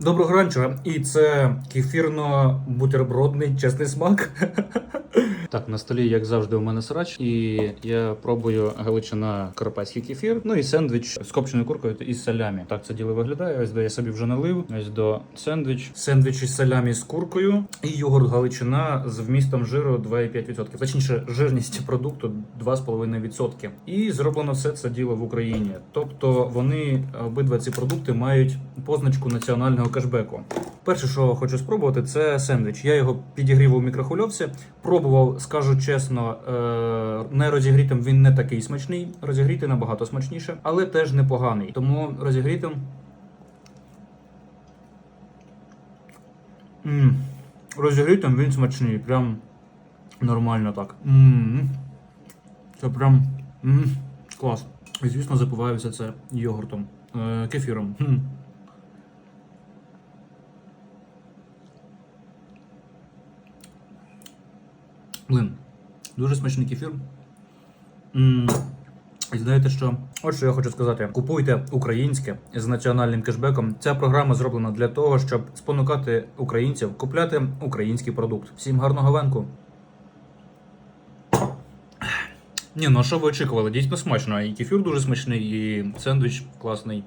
Доброго ранчо, і це кефірно-бутербродний чесний смак. Так, на столі, як завжди, у мене срач, і я пробую галичина карпатський кефір. Ну і сендвіч з копченою куркою і салямі. Так це діло виглядає. Ось до я собі вже налив. Ось до сендвіч. Сендвіч із салямі з куркою і йогурт галичина з вмістом жиру 2,5%. Точніше, жирність продукту 2,5%. І зроблено все це діло в Україні. Тобто вони обидва ці продукти мають позначку національного кешбеку. Перше, що хочу спробувати, це сендвіч. Я його підігрів у мікрохвильовці. Пробував, скажу чесно, е, не розігрітим він не такий смачний. Розігрітий набагато смачніше, але теж непоганий. Тому розігрітим. Розігрітим він смачний. Прям нормально так. Це прям клас. І звісно, запиваю все це йогуртом, е, кефіром. Блин, дуже смачний кефір. І знаєте що? От що я хочу сказати: купуйте українське з національним кешбеком. Ця програма зроблена для того, щоб спонукати українців купляти український продукт. Всім гарного венку. Ні, ну а що ви очікували? Дійсно смачно. І кефір дуже смачний, і сендвіч класний.